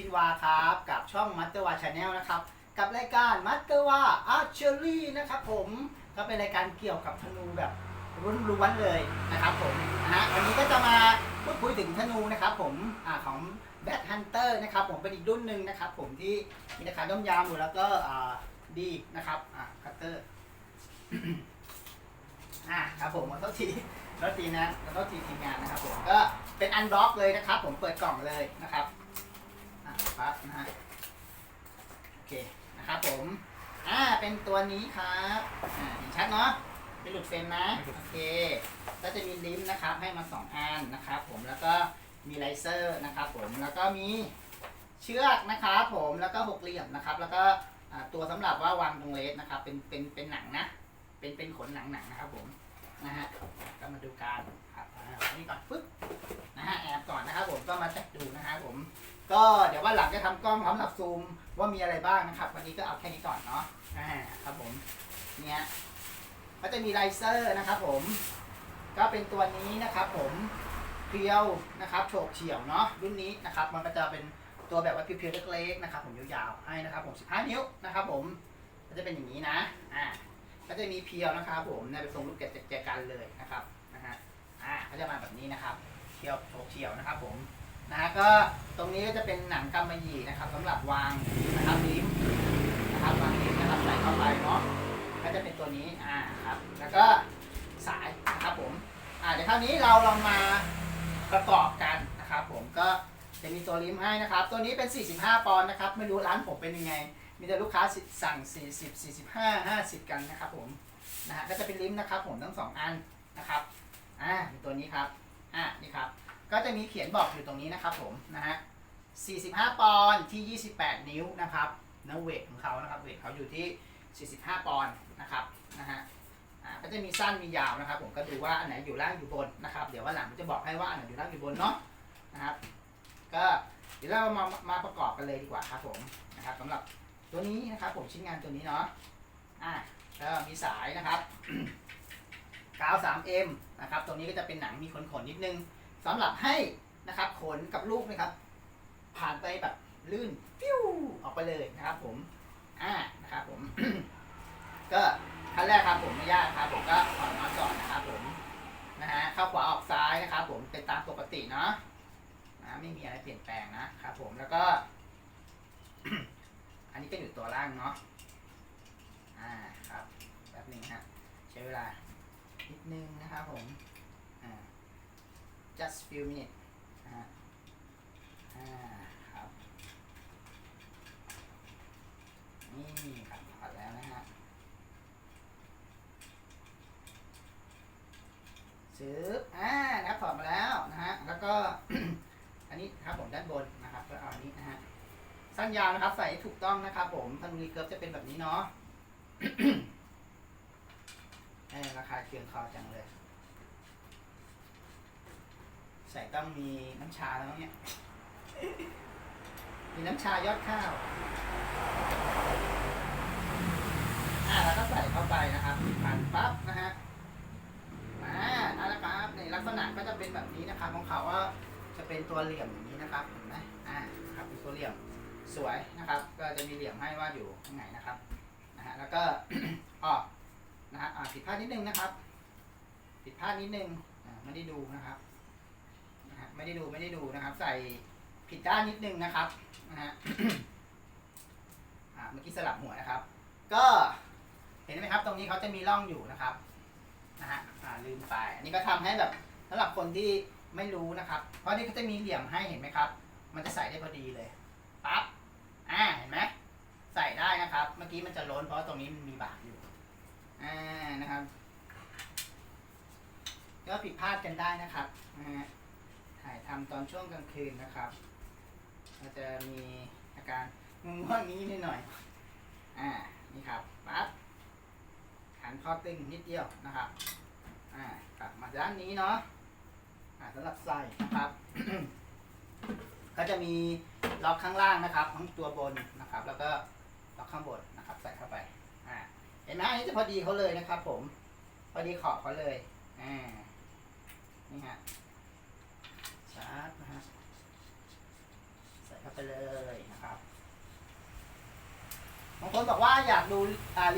กับชินวาครับกับช่องมัตเตอร์วาชาแนลนะครับ กับรายการมัตเตอร์วาอาร์เชอรี่นะครับผมก็เป็นรายการเกี่ยวกับธนูแบบล้วนๆเลยนะครับผมนะฮะวันนี้ก็จะมาพูดคุยถึงธนูนะครับผมอของแบทฮันเตอร์นะครับผมเป็นอีกรุ่นหนึ่งนะครับผมที่มีราคาย่อมยาวอยู่แล้วก็ดีนะครับอ่าคัตเตอร์อ่าครับผมขอโทษทีขอโทษทีนะขอโทษทีทีมงานนะครับผมก็เป็นอันบล็อกเลยนะครับ ผมเปิดกล่องเลยนะครับ อะครับนะฮะโอเคนะครับผมอ่าเป็นตัวนี้ครับอ่าเห็นชัดเนาะเป็นหลุดเฟรมนะโอเคก็จะมีลิมนะครับให้มาสองอันนะครับผมแล้วก็มีไลเซอร์นะครับผมแล้วก็มีเชือกนะครับผมแล้วก็หกเหลี่ยมนะครับ แล้วก็อ่าตัวสำหรับว่าวางตรงเลสนะครับ เป็นเป็นเป็นหนังนะ เป็นเป็นขนหนังหนังๆนะครับผมนะฮะก็มาดูการครับอ่าอันนี่ก่อนปึ๊บนะฮะแอบก่อนนะครับผมก็มาจัดดูนะฮะผม ก็เดี๋ยวว่าหลังจะทำกล้องพร้อมหลับซูมว่ามีอะไรบ้างนะครับ วันนี้ก็เอาแค่นี้ก่อนเนาะอ่าครับผมเนี่ยก็จะมีไลเซอร์นะครับ ผม ก็เป็นตัวนี้นะครับ ผมเพียวนะครับโฉบเฉี่ยวเนาะรุ่นนี้นะครับ มันก็จะเป็นตัวแบบว่าเพียวๆเล็กๆนะครับผมยาวๆให้นะครับ ผม15นิ้วนะครับ ผมก็จะเป็นอย่างนี้นะอ่าก็จะมีเพียวนะครับผมเนี่ยเป็นทรงลูกแกะแจกันเลยนะครับนะฮะอ่าก็จะมาแบบนี้นะครับเพียวโฉบเฉี่ยวนะครับ ผม นะฮะก็ตรงนี้ก็จะเป็นหนังกำมะหยี่นะครับสำหรับวางนะครับลิ้มนะครับวางลิ้มนะครับใส่เข้าไปเนาะก็จะเป็นตัวนี้อ่าครับ แล้วก็สายนะครับผมอ่าเดี๋ยวคราวนี้เราลองมาประกอบกันนะครับผมก็จะมีตัวลิ้มให้นะครับ ตัวนี้เป็น 45 ปอนด์นะครับไม่รู้ร้านผมเป็นยังไง มีแต่ลูกค้าสั่ง 40 45 50 กันนะครับผมนะฮะก็จะเป็นลิ้มนะครับผมทั้งสองอันนะครับอ่ามีตัวนี้ครับอ่านี่ครับ ก็จะมีเขียนบอกอยู่ตรงนี้นะครับผมนะฮะ 45 ปอนด์ที่ 28 นิ้วนะครับนะเวทของเขานะครับ เวทเขาอยู่ที่ 45 ปอนด์นะครับนะฮะก็จะมีสั้นมียาวนะครับ ผมก็ดูว่าอันไหนอยู่ล่างอยู่บนนะครับ เดี๋ยววันหลังผมจะบอกให้ว่าอันไหนอยู่ล่างอยู่บนเนาะนะครับ ก็เดี๋ยวเรามามาประกอบกันเลยดีกว่าครับผมนะครับสำหรับตัวนี้นะครับผมชิ้นงานตัวนี้เนาะอ่าก็มีสายนะครับกาว 3M นะครับ ตรงนี้ก็จะเป็นหนังมีขนๆนิดนึง สำหรับให้นะครับขนกับลูกนะครับ ผ่านไปแบบลื่นฟิวออกไปเลยนะครับ ผมอ่านะครับผม ก็ขั้นแรกครับผมไม่ยากครับ ผมก็ถอนอตก่อนนะครับ ผมนะฮะเข้าขวาออกซ้ายนะครับ ผมเป็นตามปกติเนาะนะไม่มีอะไรเปลี่ยนแปลงนะครับ ผมแล้วก็ อันนี้ก็อยู่ตัวล่างเนาะอ่าครับแบบนึงฮะใช้เวลานิดนึงนะครับผม อ่า just few minutes นะฮะอ่าครับ นี่ครับถอดแล้วนะฮะซื้ออ่านะครับถอดมาแล้วนะฮะ แล้วก็ อันนี้ครับผมด้านบนนะครับ ก็เอาอันนี้นะฮะ สั้นยาวนะครับ ใส่ถูกต้องนะครับผมธนูรีเกิร์ฟจะเป็นแบบนี้เนาะราคาเคียงคอจังเลย ใส่ต้องมีน้ำชาแล้วมั้งเนี่ยมีน้ำชายอดข้าว อ่าแล้วก็ใส่เข้าไปนะครับผ่านปั๊บนะฮะอ่านั่นแหละครับในลักษณะก็จะเป็นแบบนี้นะครับ ของเขาว่าจะเป็นตัวเหลี่ยมอย่างนี้นะครับ เห็นไหมอ่าครับเป็นตัวเหลี่ยมสวยนะครับ ก็จะมีเหลี่ยมให้ว่าอยู่ข้างไหนนะครับ นะฮะ แล้วก็ออกนะฮะอ่าผิดพลาดนิดนึงนะครับ ผิดพลาดนิดนึงอ่าไม่ได้ดูนะครับนะฮะ ไม่ได้ดูไม่ได้ดูนะครับ ใส่ผิดด้านนิดนึงนะครับนะฮะเมื่อกี้สลับหัวนะครับ ก็เห็นไหมครับ ตรงนี้เขาจะมีร่องอยู่นะครับนะฮะลืมไป อันนี้ก็ทำให้แบบสำหรับคนที่ไม่รู้นะครับ เพราะนี่เขาจะมีเหลี่ยมให้เห็นไหมครับ มันจะใส่ได้พอดีเลยปั๊บอ่าเห็นไหมใส่ได้นะครับ เมื่อกี้มันจะล้นเพราะตรงนี้มันมีบากอยู่อ่านะครับก็ผิดพลาดกันได้นะครับนะฮะ ถ่ายทำตอนช่วงกลางคืนนะครับก็จะมีอาการง่วงๆนี้นิดหน่อย อ่า นี่ครับ ปั๊บหันคอตึงนิดเดียวนะครับ อ่ากลับมาด้านนี้เนาะ อ่าสำหรับใส่นะครับ ก็จะมีล็อกข้างล่างนะครับ ทั้งตัวบนนะครับ แล้วก็ล็อกข้างบนนะครับ ใส่เข้าไป อ่า เห็นไหมอันนี้จะพอดีเขาเลยนะครับ ผม พอดีขอบเขาเลย อ่า นี่ฮะ ร์ดนะฮะใส่เข้าไปเลยนะครับบางคนบอกว่าอยากดู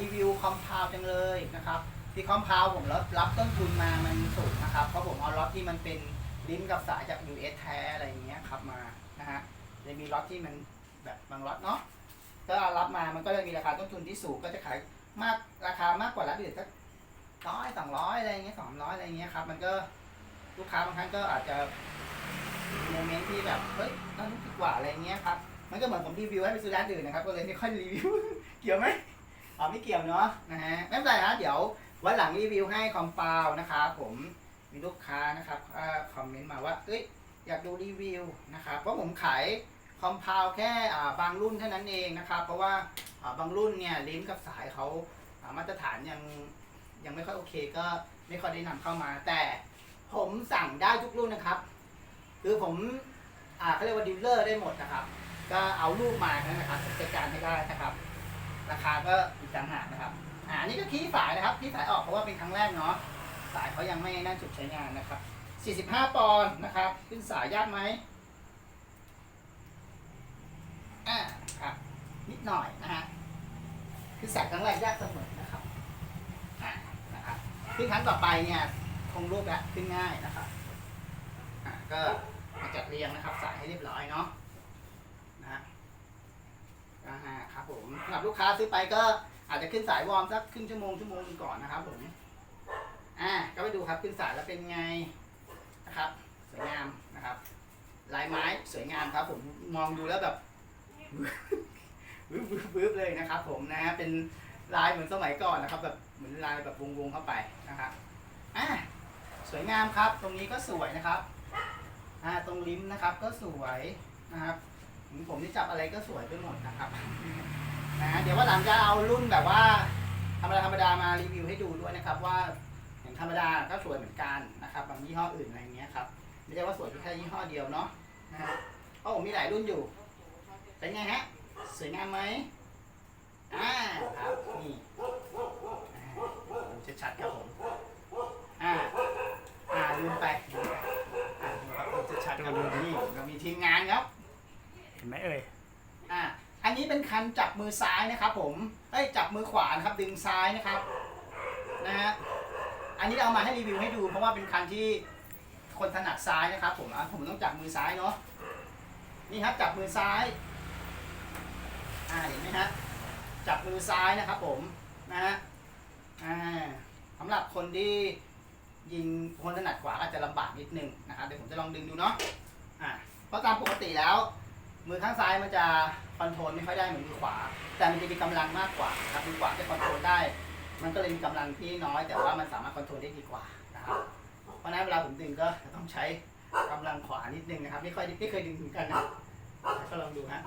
รีวิวคอมพาวจังเลยนะครับ ที่คอมพาวผมรับรับต้นทุนมามันสูงนะครับ เพราะผมเอาล็อตที่มันเป็นลิ้นกับสายจาก US แท้อะไรอย่างเงี้ยครับมานะฮะจะมีล็อตที่มันแบบบางล็อตเนาะก็เอารับมามันก็จะมีราคาต้นทุนที่สูงก็จะขายมากราคามากกว่าร้านอื่นสักร้อยสองร้อยอะไรเงี้ยสองร้อยอะไรเงี้ยครับ มันก็ ลูกค้าบางครั้งก็อาจจะมีโมเมนต์ที่แบบเฮ้ยต้องดีกว่าอะไรเงี้ยครับมันก็เหมือนผมรีวิวให้ไปซื้อร้านอื่นนะครับก็เลยไม่ค่อยรีวิว เกี่ยวไหมอ๋อไม่เกี่ยวเนาะนะฮะไม่เป็นไรนะเดี๋ยววันหลังรีวิวให้คอมเปาวนะครับผมมีลูกค้านะครับคอมเมนต์มาว่าเอ้ยอยากดูรีวิวนะครับเพราะผมขายคอมเปาวแค่บางรุ่นเท่านั้นเองนะครับเพราะว่าบางรุ่นเนี่ยลิ้นกับสายเขาอ่ามาตรฐานยังยังไม่ค่อยโอเคก็ไม่ค่อยได้นำเข้ามาแต่ ผมสั่งได้ทุกรุ่นนะครับ คือผมอ่าเขาเรียกว่าดีลเลอร์ได้หมดนะครับ ก็เอารูปมานะครับจัดการให้ได้นะครับ ราคาก็อีกต่างหากนะครับอ่านนี้ก็คีย์สายนะครับคีย์สายออกเพราะว่าเป็นครั้งแรกเนาะสายเขายังไม่น่าจุดใช้งานนะครับ 45 ปอนด์นะครับ ขึ้นสายยากไหมอ่าครับนิดหน่อยนะฮะขึ้นสายครั้งแรกยากเสมอนะครับอ่านะครับขึ้นครั้งต่อไปเนี่ย คงรูปแล้วขึ้นง่ายนะครับอ่าก็มาจัดเรียงนะครับสายให้เรียบร้อยเนาะนะฮะอ่าครับผมสำหรับลูกค้าซื้อไปก็อาจจะขึ้นสายวอร์มสักครึ่งชั่วโมงชั่วโมงหนึงก่อนนะครับผมอ่าก็ไปดูครับขึ้นสายแล้วเป็นไงนะครับสวยงามนะครับ ลายไม้สวยงามครับ ผมมองดูแล้วแบบวืบวืบวืบเลยนะครับ ผมนะฮะเป็นลายเหมือนสมัยก่อนนะครับ แบบเหมือนลายแบบวงๆเข้าไปนะครับอ่า สวยงามครับ ตรงนี้ก็สวยนะครับอ่าตรงลิ้มนะครับก็สวยนะครับผมที่จับอะไรก็สวยไปหมดนะครับนะเดี๋ยวว่าหลังจะเอารุ่นแบบว่าธรรมดาธรรมดามารีวิวให้ดูด้วยนะครับ ว่าอย่างธรรมดาก็สวยเหมือนกันนะครับบางยี่ห้ออื่นอะไรเงี้ยครับไม่ใช่ว่าสวยแค่ยี่ห้อเดียวเนาะนะฮะเพราะผมมีหลายรุ่นอยู่เป็นไงฮะสวยงามไหมอ่าครับนี่ชัดๆครับผม ลืมไปลืมไปอ่าดูครับดูชัดๆครับผมนี่เรามีทีมงานครับ เห็นไหมเอ่ยอ่าอันนี้เป็นคันจับมือซ้ายนะครับผมเอ้ยจับมือขวานะครับดึงซ้ายนะครับนะฮะ อันนี้เอามาให้รีวิวให้ดู เพราะว่าเป็นคันที่คนถนัดซ้ายนะครับผมอะผมต้องจับมือซ้ายเนาะ นี่ครับจับมือซ้าย อ่าเห็นไหมฮะ จับมือซ้ายนะครับผมนะฮะ อ่าสำหรับคนที่ ยิงคนถนัดขวาอาจจะลำบากนิดนึงนะครับเดี๋ยวผมจะลองดึงดูเนาะอ่าเพราะตามปกติแล้ว มือข้างซ้ายมันจะคอนโทรลไม่ค่อยได้เหมือนมือขวา แต่มันจะมีกำลังมากกว่าครับมือขวาจะคอนโทรลได้ มันก็เลยมีกำลังที่น้อย แต่ว่ามันสามารถคอนโทรลได้ดีกว่านะครับเพราะนั้นเวลาผมดึงก็จะต้องใช้กำลังขวานิดนึงนะครับไม่ค่อยไม่เคยดึงเหมือนกันนะก็ลองดูฮะ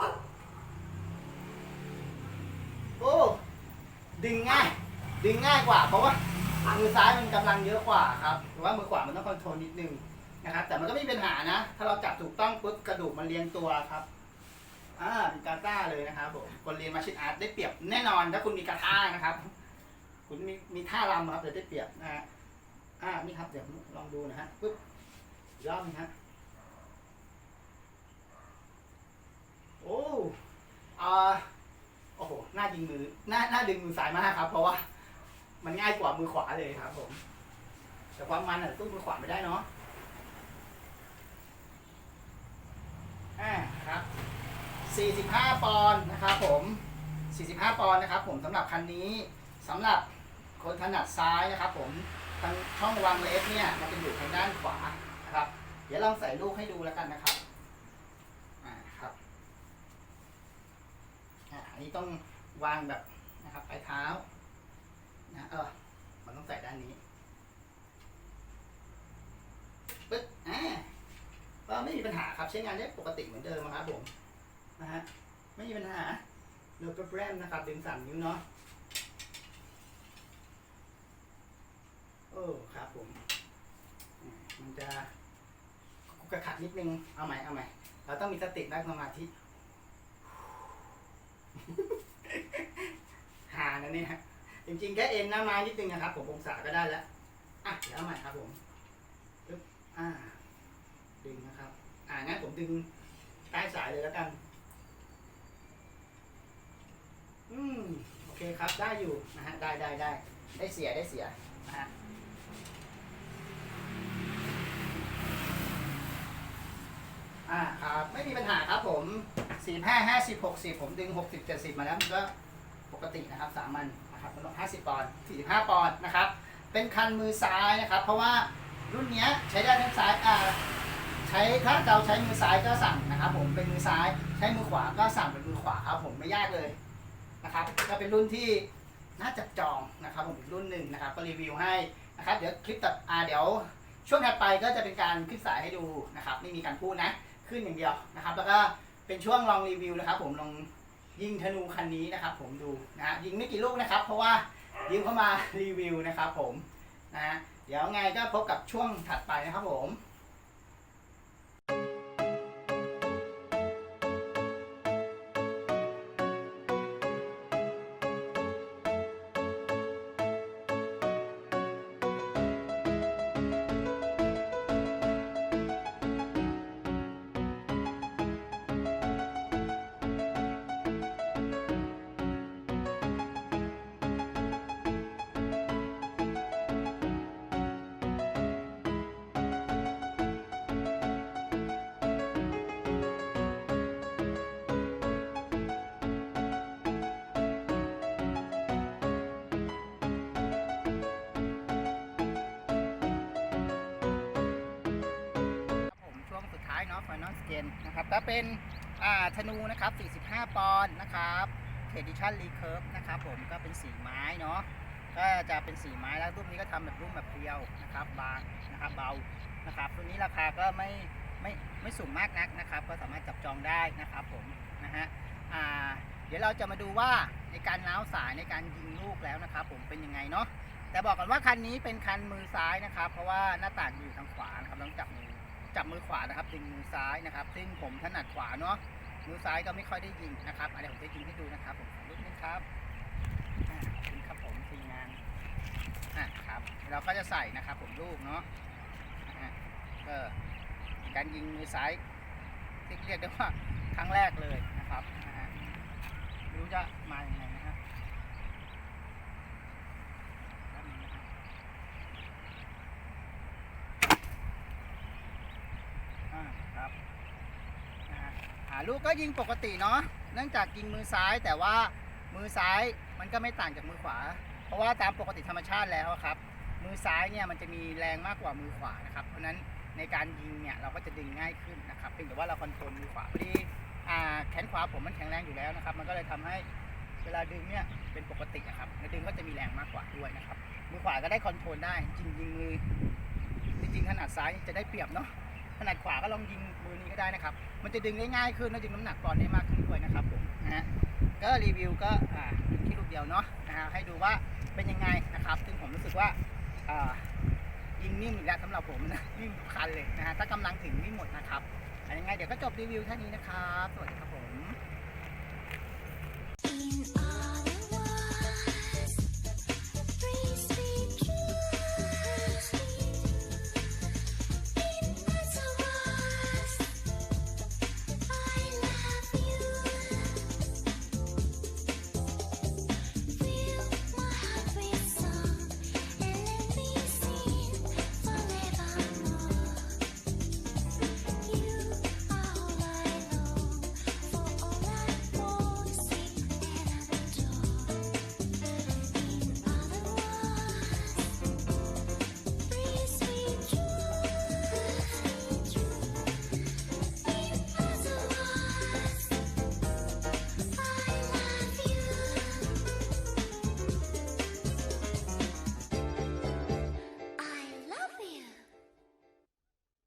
โอ้ดึงง่าย ดึงง่ายกว่าเพราะว่า มือซ้ายมันกำลังเยอะกว่าครับหรือว่ามือขวามันต้องคอนโทรลนิดนึงนะครับ แต่มันก็ไม่มีปัญหานะ ถ้าเราจับถูกต้องปุ๊บกระดูกมันเรียงตัวครับอ่าเป็นกาต้าเลยนะครับผมคนเรียนมาชินอาร์ตได้เปรียบแน่นอนถ้าคุณมีกาต้านะครับ คุณมีมีท่ารำครับเดี๋ยวได้เปรียบนะฮะอ่านี่ครับเดี๋ยวลองดูนะฮะปุ๊บอีกรอบนึงฮะโอ้อ่าโอ้โหหน้ายิงมือหน้าหน้าดึงมือซ้ายมากครับ เพราะว่า มันง่ายกว่ามือขวาเลยครับผม แต่ความมันอะตู้มือขวาไม่ได้เนาะอ่าครับ 45 ปอนด์นะครับผม 45 ปอนด์นะครับ ผมสำหรับคันนี้สำหรับคนถนัดซ้ายนะครับ ผมทางช่องวางเลสเนี่ยมันจะอยู่ทางด้านขวานะครับ เดี๋ยวลองใส่ลูกให้ดูแล้วกันนะครับอ่าครับอ่าอันนี้ต้องวางแบบนะครับปลายเท้า นะเออ มันต้องใส่ด้านนี้ปึ๊บอ่าก็ไม่มีปัญหาครับใช้งานได้ปกติเหมือนเดิมครับผมนะฮะไม่มีปัญหาโนโปรแกรมนะครับดึงสามนิ้วเนาะโอ้ครับผม มันจะกุกกระขัดนิดนึง เอาใหม่เอาใหม่ เราต้องมีสตินั่งสมาธิหานะเนี่ย จริงๆแค่เอ็นหน้าไม้นิดนึงนะครับ ผมองศาก็ได้แล้ว อะเดี๋ยวเอาใหม่ครับผมปึ๊บอ่า ดึงนะครับ อ่างั้นผมดึงใต้สายเลยแล้วกัน อืม โอเคครับ ได้อยู่นะฮะ ได้ได้ได้ ได้เสียได้เสียนะฮะอ่าครับไม่มีปัญหาครับผมสี่ห้าห้าสิบหกสิบผมดึงหกสิบเจ็ดสิบมาแล้วมันก็ปกตินะครับสามัญ นะครับมันห้าสิบปอนด์สี่สิบห้าปอนด์นะครับ เป็นคันมือซ้ายนะครับ เพราะว่ารุ่นเนี้ยใช้ได้ทั้งซ้ายอ่าใช้ถ้าเราใช้มือซ้ายก็สั่งนะครับ ผมเป็นมือซ้าย ใช้มือขวาก็สั่งเป็นมือขวาครับผมไม่ยากเลยนะครับ ก็เป็นรุ่นที่น่าจับจองนะครับ ผมรุ่นหนึ่งนะครับ ก็รีวิวให้นะครับ เดี๋ยวคลิปตัดอ่าเดี๋ยว ช่วงถัดไปก็จะเป็นการขึ้นสายให้ดูนะครับ ไม่มีการพูดนะ ขึ้นอย่างเดียวนะครับ แล้วก็เป็นช่วงลองรีวิวนะครับ ผมลอง ยิงธนูคันนี้นะครับ ผมดูนะฮะยิงไม่กี่ลูกนะครับ เพราะว่ายืมเข้ามารีวิวนะครับ ผมนะเดี๋ยวไงก็พบกับช่วงถัดไปนะครับผม ท้ายเนนะครับก็เป็นธนูนะครับ 45 ปอนด์นะครับเทดิชั่นรีเคิร์ฟนะครับผมก็เป็นสีไม้เนาะก็จะเป็นสีไม้แล้วรูปนี้ก็ทำแบบรูปแบบเรียวนะครับบางนะครับเบานะครับรุ่นนี้ราคาก็ไม่ไม่ไม่สูงมากนักนะครับ ก็สามารถจับจองได้นะครับผมนะฮะเดี๋ยวเราจะมาดูว่าในการเล้าสายในการยิงลูกแล้วนะครับ ผมเป็นยังไงเนาะแต่บอกก่อนว่าคันนี้เป็นคันมือซ้ายนะครับ เพราะว่าหน้าต่างอยู่ทางขวานะครับต้องจับมือ จับมือขวานะครับดึงมือซ้ายนะครับ ซึ่งผมถนัดขวาเนาะมือซ้ายก็ไม่ค่อยได้ยิงนะครับอันนี้ผมจะยิงให้ดูนะครับผมขอรูปนี้ครับอ่านี่ครับผมทีมงานอะครับ เราก็จะใส่นะครับผมลูกเนาะอะก็การยิงมือซ้ายที่เรียกได้ว่าครั้งแรกเลยนะครับฮะไม่รู้จะมาอย่างไงนะฮะแป๊บนึงนะครับ อ่าครับนะฮะอ่า ลูกก็ยิงปกติเนาะเนื่องจากยิงมือซ้ายแต่ว่ามือซ้ายมันก็ไม่ต่างจากมือขวา เพราะว่าตามปกติธรรมชาติแล้วครับ มือซ้ายเนี่ยมันจะมีแรงมากกว่ามือขวานะครับเพราะนั้นในการยิงเนี่ยเราก็จะดึงง่ายขึ้นนะครับเพียงแต่ว่าเราคอนโทรลมือขวาพอดีแขนขวาผมมันแข็งแรงอยู่แล้วนะครับ มันก็เลยทำให้เวลาดึงเนี่ยเป็นปกติอะครับแล้วดึงก็จะมีแรงมากกว่าด้วยนะครับมือขวาก็ได้คอนโทรลได้จริงยิงมือจริงๆขนาดซ้ายจะได้เปรียบเนาะ ขนาดขวาก็ลองยิงมือนี้ก็ได้นะครับ มันจะดึงได้ง่ายขึ้นและดึงน้ำหนักปอนด์ได้มากขึ้นด้วยนะครับผมนะฮะก็รีวิวก็อ่าที่รูปเดียวเนาะนะฮะให้ดูว่าเป็นยังไงนะครับ ซึ่งผมรู้สึกว่าอ่ายิงนิ่มอีกแล้วสำหรับผมนะนิ่มทุกคันเลยนะฮะถ้ากำลังถึงนิ่มหมดนะครับอันยังไงเดี๋ยวก็จบรีวิวแค่นี้นะครับสวัสดีครับ